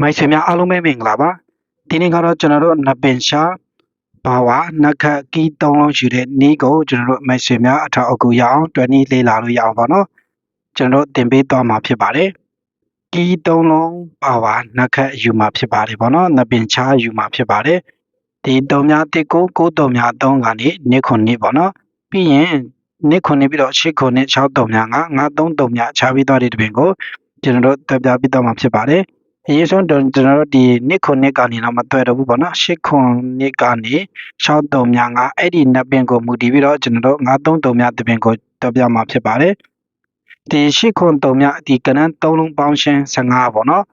မိုက်ဆွေများအားလုံးပဲမင်္ဂလာပါဒီနေ့ကတော့ကျွန်တော်တို့နပင်ရှာဘာဝနက်ခတ်ကီးသုံးလုံးယူတဲ့နီးကိုကျွန်တော်တို့မိုက်ဆွေများအထောက်အကူရအောင်တွဲနည်းလေးလာလို့ရအောင်ပေါ့နော်ကျွန်တော်တို့သင်ပေးသွားမှာဖြစ်ပါတယ်ကီးသုံးလုံးဘာဝနက်ခတ်ယူမှာဖြစ်ပါတယ်ပေါ့နော်နပင်ချာယူမှာဖြစ်ပါတယ်ဒီတုံများတစ်ကိုကိုတုံများသုံးကနေနစ်ခွန်နစ်ပေါ့နော်ပြီးရင်နစ်ခွန်နစ်ပြီးတော့ရှစ်ခွန်နစ်6တုံများက9 3တုံများခြားပြီးသွားတဲ့တပင်ကိုကျွန်တော်တို့တက်ပြပြီးတော့မှာဖြစ်ပါတယ် အရေးဆုံးကျွန်တော်တို့ဒီနှစ်ခုနှစ်ကနေတော့မတွေ့တော့ဘူးပေါ့နော်ရှစ်ခုနှစ်ကနေ6တုံများငါအဲ့ဒီနှစ်ပင်ကိုမူတည်ပြီးတော့ကျွန်တော်တို့9 3တုံများတပင်ကိုတက်ပြမှာဖြစ်ပါတယ်ဒီရှစ်ခုတုံများဒီကနန်း3လုံးပေါင်းရှင်း15ပေါ့နော်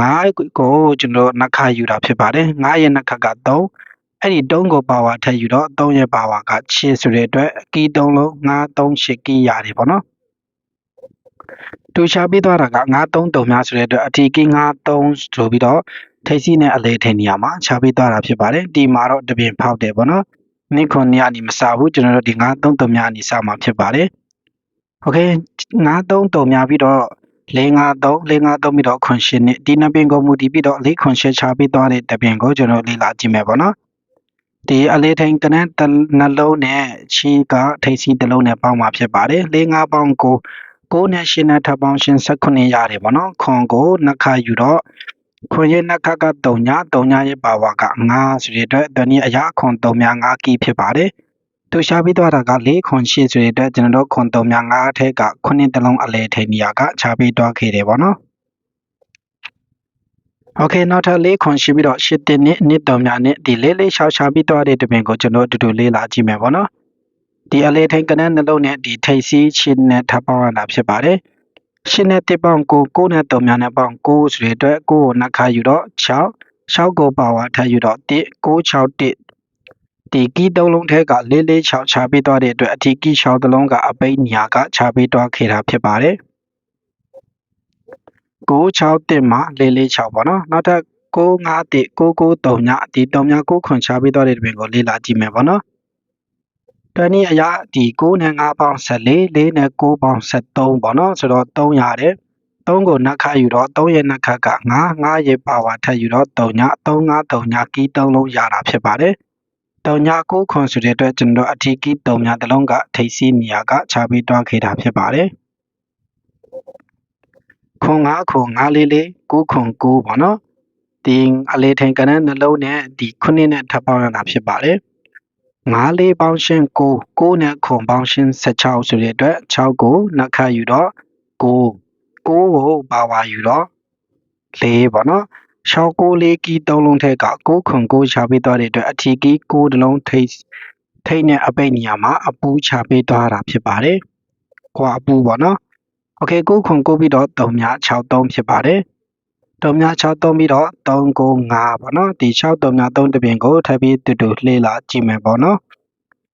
9ကိုကျွန်တော်နှစ်ခါယူတာဖြစ်ပါတယ်9ရဲ့နှစ်ခါက3အဲ့ဒီ3ကိုပါဝါထည့်ယူတော့3ရဲ့ပါဝါက6ဆိုတဲ့အတွက်ကီး3လုံး9 3 8ကီးရတယ်ပေါ့နော် တူရှာပေးသွားတာက93တုံများဆိုတဲ့အတွက်အထီကီ93ဆိုပြီးတော့ထိပ်စီးနဲ့အလေထင်နေရမှာရှာပေးသွားတာဖြစ်ပါတယ်ဒီမှာတော့တပင်ဖောက်တယ်ပေါ့နော်နိခွန်နေအနေမစဘူးကျွန်တော်တို့ဒီ93တုံများအနေစမှာဖြစ်ပါတယ်โอเค93တုံများပြီးတော့453 453ပြီးတော့ခွန်ရှင်နဲ့ဒီနှစ်ပင်ကိုမူတည်ပြီးတော့4ခွန်ရှရှာပေးသွားတဲ့တပင်ကိုကျွန်တော်လေ့လာကြည့်မယ်ပေါ့နော်ဒီအလေးထိန်ကနန်းနှလုံးနဲ့ချီကထိပ်စီးတစ်လုံးနဲ့ပေါင်းမှာဖြစ်ပါတယ်၄၅ပေါင်းကို 6နဲ့8နဲ့ထပ်ပေါင်းရှင်18ရတယ်ပေါ့နော်ခွန်ကိုနှစ်ခါယူတော့ခွန်ရဲ့နှစ်ခါက3ည3ညရဲ့ပါဝါက9ဆိုတဲ့အတွက်တနည်းအရာခွန်3ည5ကီဖြစ်ပါတယ်သူရှာပြီးသွားတာက4ခွန်8ဆိုတဲ့အတွက်ကျွန်တော်တို့ခွန်3ည5အထက်က9တလုံးအလဲထိန်နေရကခြားပြီးသွားခဲ့တယ်ပေါ့နော်โอเคနောက်ထပ်၄ခွန်ရှိပြီးတော့၈တင်နဲ့နှစ်တုံများနဲ့ဒီလေးလေးရှောက်ရှာပြီးသွားတဲ့တပင်ကိုကျွန်တော်အတူတူလေးလာကြည့်မယ်ပေါ့နော် ဒီအလေးထိန်ကနန်းနှလုံးနဲ့ဒီထိပ်စီးရှင်းနဲ့ထပ်ပေါင်းရတာဖြစ်ပါတယ်ရှင်းနဲ့တစ်ပေါင်းကို9နဲ့3များနဲ့ပေါင်း9ဆိုတဲ့အတွက်9ကိုနှစ်ခါယူတော့6 6ကိုပါဝါထပ်ယူတော့1 9 6 1ဒီကီးသုံးလုံးထဲက4 4 6ခြားပေးသွားတဲ့အတွက်အထီးကီး6တလုံးကအပိတ်ညာကခြားပေးသွားခဲ့တာဖြစ်ပါတယ်9 6တင်မှာ4 4 6ပေါ့နော်နောက်ထပ်9 5တင်9 9 3ညဒီ3ည9ခွန်ခြားပေးသွားတဲ့တွင်ကိုလေ့လာကြည့်မယ်ပေါ့နော် တနည်းအရာဒီ9နဲ့5ပေါင်း14 4နဲ့9ပေါင်း73ပေါ့နော်ဆိုတော့3ရတယ်3ကိုနှစ်ခါယူတော့3ရဲ့နှစ်ခါက9 9ရဲ့ပါဝါထပ်ယူတော့3ည3 5 3ညကီး3လုံးရတာဖြစ်ပါတယ်3ည9ခွန်ဆိုတဲ့အတွက်ကျွန်တော်အထီးကီး3ညတစ်လုံးကထိပ်စီးနေရာကခြားပြီးတွားခဲ့တာဖြစ်ပါတယ်ခွန်9ခွန်9လေးလေး9ခွန်9ပေါ့နော်ဒီအလေးထိန်ကနန်းနှလုံးနဲ့ဒီခုနှစ်နဲ့ထပ်ပေါင်းရတာဖြစ်ပါတယ် 9လေးပေါင်းရှင်း9 9နဲ့ခွန်ပေါင်းရှင်း16ဆိုတဲ့အတွက်6ကိုနှစ်ခါယူတော့9 9ကိုပါဝါယူတော့4ပေါ့နော်6 9လေးကီး3လုံးထက်က9ခွန်9ချပေးသွားတဲ့အတွက်အထီကီး9တလုံးထိတ်ထိတ်နဲ့အပိတ်နေရာမှာအပူချပေးသွားတာဖြစ်ပါတယ်။ခွာအပူပေါ့နော်။ Okay 9ခွန်9ပြီးတော့3များ6 3ဖြစ်ပါတယ်။ တုံများ6သုံးပြီးတော့3 9 5ပေါ့နော်ဒီ6တုံများ3တပြင်ကိုထပ်ပြီးတူတူလှည့်လာကြည့်မယ်ပေါ့နော်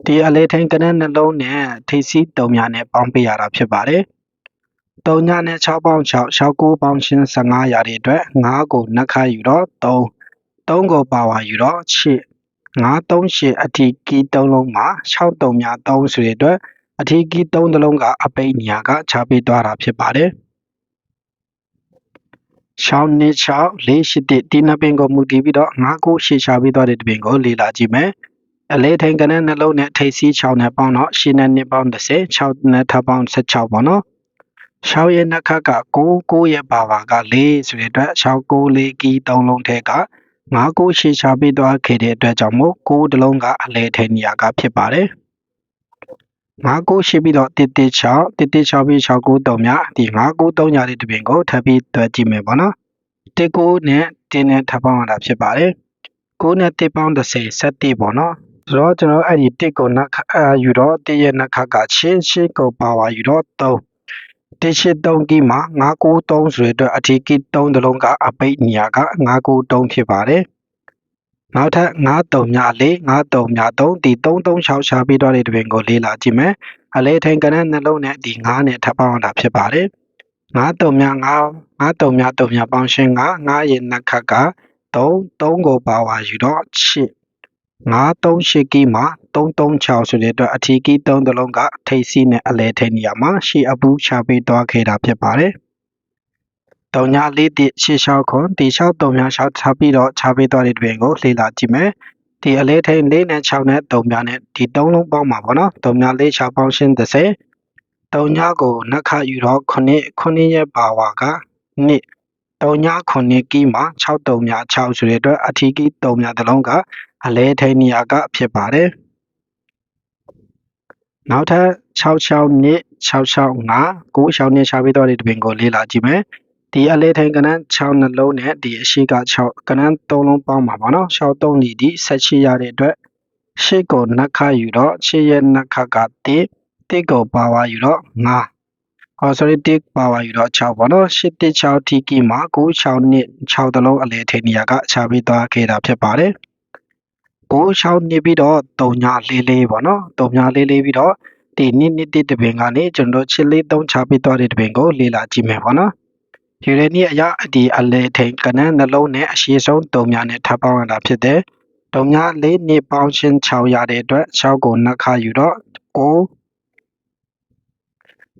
ဒီအလေးထိန်ကနက်နှလုံးနဲ့ထိပ်စီးတုံများနဲ့ပေါင်းပေးရတာဖြစ်ပါတယ်3ညနဲ့6ပေါင်း6 6 9ပေါင်းရှင်း15ရာတဲ့အတွက်9ကိုနှစ်ခါယူတော့3 3ကိုပါဝါယူတော့8 9 3 8အထီကီး3လုံးမှာ6တုံများ3ဆိုတဲ့အတွက်အထီကီး3တလုံးကအပိတ်ညာကခြားပေးသွားတာဖြစ်ပါတယ် 6နှစ်6 4 8တစ်ဒီနှစ်ပင်ကိုမူတည်ပြီးတော့9 9 8ရှာပြီးသွားတဲ့တပင်ကိုလေ့လာကြည့်မယ်အလဲထိန်ကနန်းနှလုံးနဲ့ထိပ်စီး6နဲ့ပေါင်းတော့8နဲ့2ပေါင်း30 6နဲ့ထပ်ပေါင်း16ပေါ့နော်6ရဲ့နှစ်ခတ်က9 9ရဲ့ပါဝါက4ဆိုတဲ့အတွက်6 9 4ကီး3လုံးထဲက9 9 8ရှာပြီးသွားခဲ့တဲ့အတွက်ကြောင့်မို့9တလုံးကအလဲထိန်နေရာကဖြစ်ပါတယ် 5 9ရှိပြီးတော့1 1 6 1 1 6ပြီး6 9 3မြဒီ5 9 3ညာလေးတပြင်ကိုထပ်ပြီးတွဲကြည့်မယ်ပေါ့နော်1 9နဲ့1နဲ့ထပ်ပေါင်းရတာဖြစ်ပါတယ်9နဲ့1ပေါင်း30 7ပေါ့နော်ဆိုတော့ကျွန်တော်အဲ့ဒီ1ကိုနှစ်အာယူတော့1ရဲ့နှစ်ခါကချင်းချင်းကိုပါဝါယူတော့3တရှိ3ကီမှာ993ဆိုတဲ့အတွက်အထီကီ3တလုံးကအပိတ်နေရာက993ဖြစ်ပါတယ် နောက်ထပ်93မြ4 93မြ3ဒီ336ရှာပြီးတော့တဲ့တပင်ကိုလေးလာကြည့်မယ်အလဲထိန်ကနန်းနှလုံးနဲ့ဒီ9နဲ့ထပ်ပေါင်းတာဖြစ်ပါတယ်93မြ9 93မြ3မြပေါင်းရှင်းက9ရဲ့နှစ်ခတ်က3 3ကိုပါဝါယူတော့8 938ကီမှာ336ဆိုတဲ့အတွက်အထီကီ3တလုံးကထိပ်စီးနဲ့အလဲထိန်နေရာမှာရှေ့အပူးချပေးသွားခဲ့တာဖြစ်ပါတယ် တုံညာလေးတိရှေ့လျှောက်ခွန်ဒီလျှောက်တုံညာလျှောက်ထားပြီးတော့ခြားပေးသွားတဲ့တွင်ကိုလေ့လာကြည့်မယ်ဒီအလေးထိန်၄နဲ့6နဲ့တုံညာနဲ့ဒီသုံးလုံးပေါင်းမှာပေါ့နော်တုံညာလေး6ပေါင်းရှင်း30တုံညာကိုနှက်ခယူတော့9 9ရဲ့ပါဝါက2တုံညာ9ကီးမှာ6တုံညာ6ဆိုတဲ့အတွက်အထီးကီးတုံညာတစ်လုံးကအလဲထိန်နေရာကဖြစ်ပါတယ်နောက်ထပ်66နှစ်665 96နှစ်ရှားပြီးတော့ဒီတပင်ကိုလေ့လာကြည့်မယ် ဒီအလဲထိန်ကနန်း6နှလုံးနဲ့ဒီအရှိက6ကနန်း3လုံးပေါင်းမှာပေါ့နော်6 3လီဒီ18ရတဲ့အတွက်ရှေ့ကိုနှက်ခယူတော့ရှေ့ရဲ့နှက်ခကတိတိကိုပါဝါယူတော့9ဟော sorry တိပါဝါယူတော့6ပေါ့နော်ရှစ်တိ6ထိကီမှာ9 6နှစ်6တလုံးအလဲထိန်နေရာကခြားပြီးသွားခဲ့တာဖြစ်ပါတယ်ကို6နေပြီးတော့3ညလေးလေးပေါ့နော်3ညလေးလေးပြီးတော့ဒီနှစ်နှစ်တစ်တပင်ကနေကျွန်တော်ချစ်လေး3ချပြီးသွားတဲ့တပင်ကိုလေ့လာကြည့်မယ်ပေါ့နော် ယူရေနီအရာဒီအလေထိန်ကနန်းနှလုံးနဲ့အရှိဆုံး3ညနဲ့ထပ်ပေါင်းရတာဖြစ်တယ်3ညလေးနှစ်ပေါင်းရှင်း6ရတဲ့အတွက်6ကိုနှက်ခယူတော့9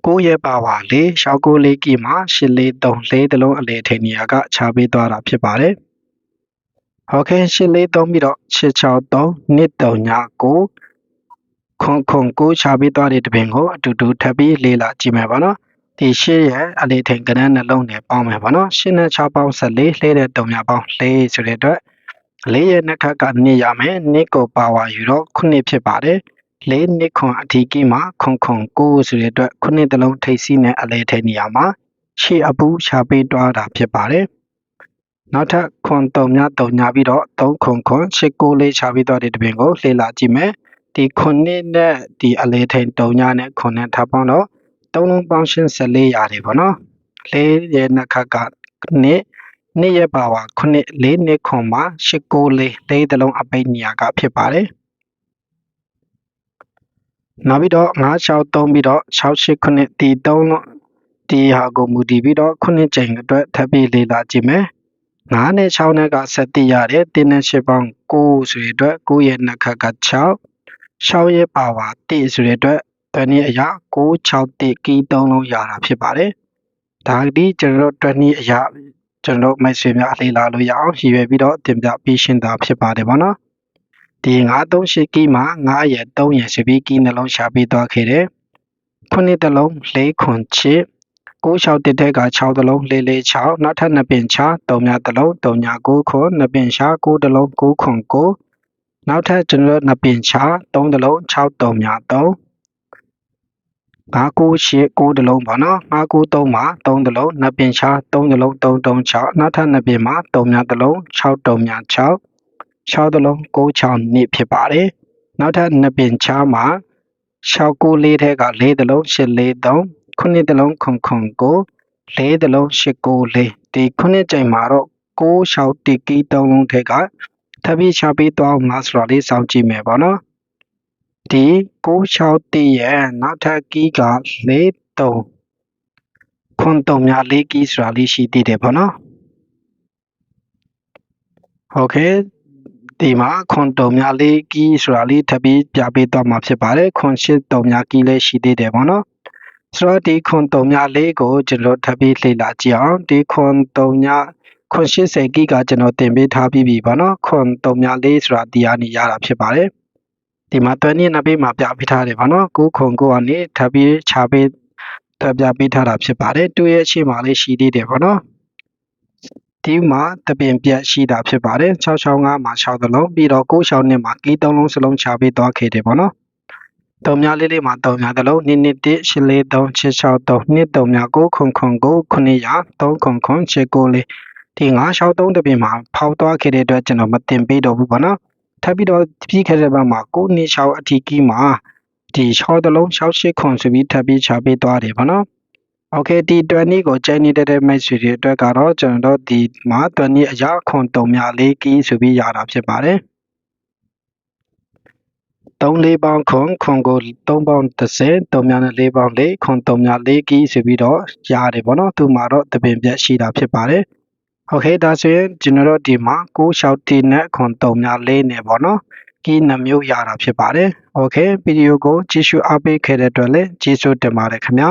ကိုရဲ့ပါဝါလေးရှောက်ကိုလေးကီမှာရှစ်လေး3လေးတလုံးအလေထိန်နေရာကခြားပေးသွားတာဖြစ်ပါတယ်ဟုတ်ကဲ့ရှစ်လေးသုံးပြီးတော့663နှစ်3ည9ခွန်ခွန်ကိုချပေးသွားတဲ့တပင်ကိုအတူတူထပ်ပြီးလေ့လာကြည့်မယ်ပါနော် ဒီရှစ်ရဲ့အလေးထိန်ကနန်းနှလုံးနဲ့ပေါင်းမယ်ပါနော်ရှစ်နဲ့6ပေါင်း14လှဲတဲ့3ညပေါင်း4ဆိုတဲ့အတွက်လေးရဲ့နှစ်ခတ်က2ရမယ်နှစ်ကိုပါဝါယူတော့9ဖြစ်ပါတယ်လေးနှစ်ခွန်အထီးကြီးမှာခွန်ခွန်9ဆိုတဲ့အတွက်9တလုံးထိပ်စီးနဲ့အလေးထိန်နေရာမှာရှေ့အပူချပေးသွားတာဖြစ်ပါတယ်နောက်ထပ်ခွန်3ည3ညပြီးတော့3ခွန်ခွန်8 9လေးချပြီးတော့ဒီတပင်ကိုလှည့်လာကြည့်မယ်ဒီခုနှစ်နဲ့ဒီအလေထိန်3ညနဲ့ခုနှစ်ထပ်ပေါင်းတော့ 3လုံးပေါင်းရှင်း14ရတယ်ပေါ့နော်လေးရဲ့နှစ်ခတ်ကနှစ်နှစ်ရဲ့ပါဝါခုနှစ်လေးနှစ်ခွန်မှာ8 9လေးလေးတလုံးအပိတ်နေရာကဖြစ်ပါတယ်နောက်ပြီးတော့9 6 3ပြီးတော့6 8ခုနှစ်ဒီ3လုံးဒီဟာကိုမူတည်ပြီးတော့ခုနှစ်ချိန်အတွက်ထပ်ပြီးလေ့လာကြည့်မယ်9နဲ့6နဲ့ကဆက်တည်ရတယ်တင်းနဲ့8ပေါင်း9ဆိုရတဲ့အတွက်9ရဲ့နှစ်ခတ်က6 6ရဲ့ပါဝါ1ဆိုတဲ့အတွက် တနည်းအရာ9 6 1ကီး3လုံးရတာဖြစ်ပါတယ်ဒါဒီကျွန်တော်တို့တနည်းအရာကျွန်တော်တို့မိတ်ဆွေများအလေးလာလို့ရအောင်ရည်ရွယ်ပြီးတော့တင်ပြပေးရှင်းတာဖြစ်ပါတယ်ဗောနော်ဒီ938ကီးမှာ9ရဲ့3ရဲ့ဆိုပြီးကီးနှလုံးရှာပေးသွားခဲ့တယ်ခုနှစ်တလုံး၄ခွန်ချစ်96တစ်တဲ့က6တလုံး446နောက်ထပ်နှစ်ပင်ချ3မြတလုံး3ည9ခွန်နှစ်ပင်ချ9တလုံး9ခွန်9နောက်ထပ်ကျွန်တော်နှစ်ပင်ချ3တလုံး6 3မြ3 998 9တလုံးပါနော်993မှာ3တလုံးနှစ်ပင်ချ3တလုံး336နောက်ထပ်နှစ်ပင်မှာ3မြတလုံး6 3မြ6 6တလုံး96နှစ်ဖြစ်ပါတယ်နောက်ထပ်နှစ်ပင်ချမှာ694ထဲက4တလုံး843ခုနှစ်တလုံးခွန်ခွန်ကိုလေးတလုံးရှစ်ကိုလေးဒီခုနှစ်ကြိမ်မှာတော့ကိုးရှောက်တီကီသုံးလုံးထက်ကထပ်ပြီးချပေးသွားအောင်လားဆိုတာလေးစောင့်ကြည့်မယ်ပေါ့နော် ဒီကိုးရှောက်တီရဲ့နောက်ထပ်ကီးကလေးတုံခွန်တုံများလေးကီးဆိုတာလေးရှိသေးတယ်ပေါ့နော်ဟုတ်ကဲ့ဒီမှာခွန်တုံများလေးကီးဆိုတာလေးထပ်ပြီးပြပေးသွားမှာဖြစ်ပါတယ်ခွန်ရှစ်တုံများကီးလည်းရှိသေးတယ်ပေါ့နော်ဆိုတော့ဒီခွန်3ညလေးကိုကျွန်တော်ထပ်ပြီးလေ့လာကြည့်အောင်ဒီခွန်3ညခွန်80ဂိကကျွန်တော်တင်ပေးထားပြီးပြီပေါ့နော်ခွန်3ညလေးဆိုတာဒီကနေရတာဖြစ်ပါတယ် ဒီမှာတွဲနည်းနှစ်ပေးမှာပြပေးထားတယ်ပေါ့နော်ကိုခွန်ကိုကနေထပ်ပြီးခြာပေးထပ်ပြပေးထားတာဖြစ်ပါတယ်တူရဲ့အရှိမလေးရှိသေးတယ်ပေါ့နော်ဒီမှာတပင်ပြက်ရှိတာဖြစ်ပါတယ်665မှာ6သလုံးပြီးတော့96နှစ်မှာကီး3လုံးစလုံးခြာပေးသွားခဲ့တယ်ပေါ့နော်တုံများလေးလေးမှာတုံများသလုံး2 2 1 8 4 3 6 6 3 2တုံများ9ခွန်ခွန်9 900 3ခွန်ခွန်6 9လေးဒီ9 6 3တပင်မှာဖောက်သွားခဲ့တဲ့အတွက်ကျွန်တော်မတင်ပေးတော့ဘူးပေါ့နော် ထပ်ပြီးတော့ပြီးခဲ့တဲ့ဘက်မှာ9နှစ်6အထီးကြီးမှာဒီ6တလုံး6 8ခွန်ဆိုပြီးထပ်ပြီးချပေးသွားတယ်ပေါ့နော်โอเคဒီ20ကိုကျိုင်းနေတဲ့မိတ်ဆွေတွေအတွက်ကတော့ကျွန်တော်တို့ဒီမှာ20အရာခွန်တုံများလေးကီးဆိုပြီးရတာဖြစ်ပါတယ်3 4ပေါင်းခွန်ခွန်ကို3ပေါင်း30 3များနဲ့4ပေါင်း4ခွန်3များ4ကီးဆိုပြီးတော့ရတယ်ပေါ့နော်သူမှာတော့တပင်ပြက်ရှိတာဖြစ်ပါတယ် โอเคဒါဆိုရင်ကျွန်တော်တို့ဒီမှာ6 6တီနဲ့ခွန်3များ4နဲ့ပေါ့နော်ကီးနှမျိုးရတာဖြစ်ပါတယ်โอเคဗီဒီယိုကိုကြည့်ရှုအားပေးခဲ့တဲ့အတွက်လည်းကျေးဇူးတင်ပါတယ်ခင်ဗျာ